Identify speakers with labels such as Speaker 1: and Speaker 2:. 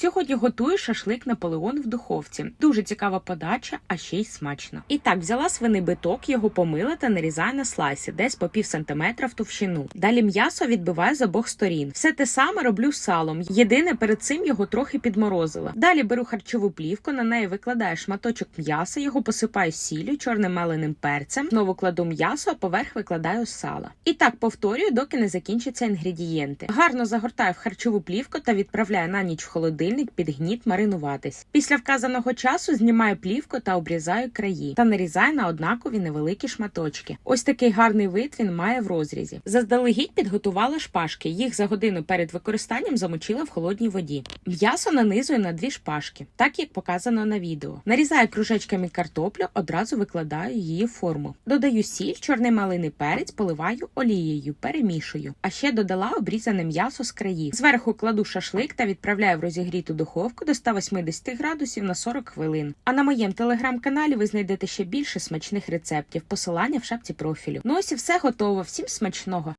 Speaker 1: Сьогодні готую шашлик Наполеон в духовці. Дуже цікава подача, а ще й смачно. І так, взяла свиний биток, його помила та нарізаю на слайси, десь по пів сантиметра в товщину. Далі м'ясо відбиваю з обох сторін. Все те саме роблю з салом. Єдине, перед цим його трохи підморозила. Далі беру харчову плівку, на неї викладаю шматочок м'яса, його посипаю сіллю, чорним меленим перцем. Знову кладу м'ясо, а поверх викладаю сала. І так повторюю, доки не закінчаться інгредієнти. Гарно загортаю в харчову плівку та відправляю на ніч в холодильник під гніт маринуватись. Після вказаного часу знімаю плівку та обрізаю краї та нарізаю на однакові невеликі шматочки. Ось такий гарний вид він має в розрізі. Заздалегідь підготувала шпажки. Їх за годину перед використанням замочила в холодній воді. М'ясо нанизую на дві шпажки, так як показано на відео. Нарізаю кружечками картоплю, одразу викладаю її в форму. Додаю сіль, чорний малиний перець, поливаю олією, перемішую. А ще додала обрізане м'ясо з країв. Зверху кладу шашлик та відправляю в розігріту духовку до 180 градусів на 40 хвилин. А на моєму телеграм-каналі ви знайдете ще більше смачних рецептів. Посилання в шапці профілю. Ну ось і все готово. Всім смачного!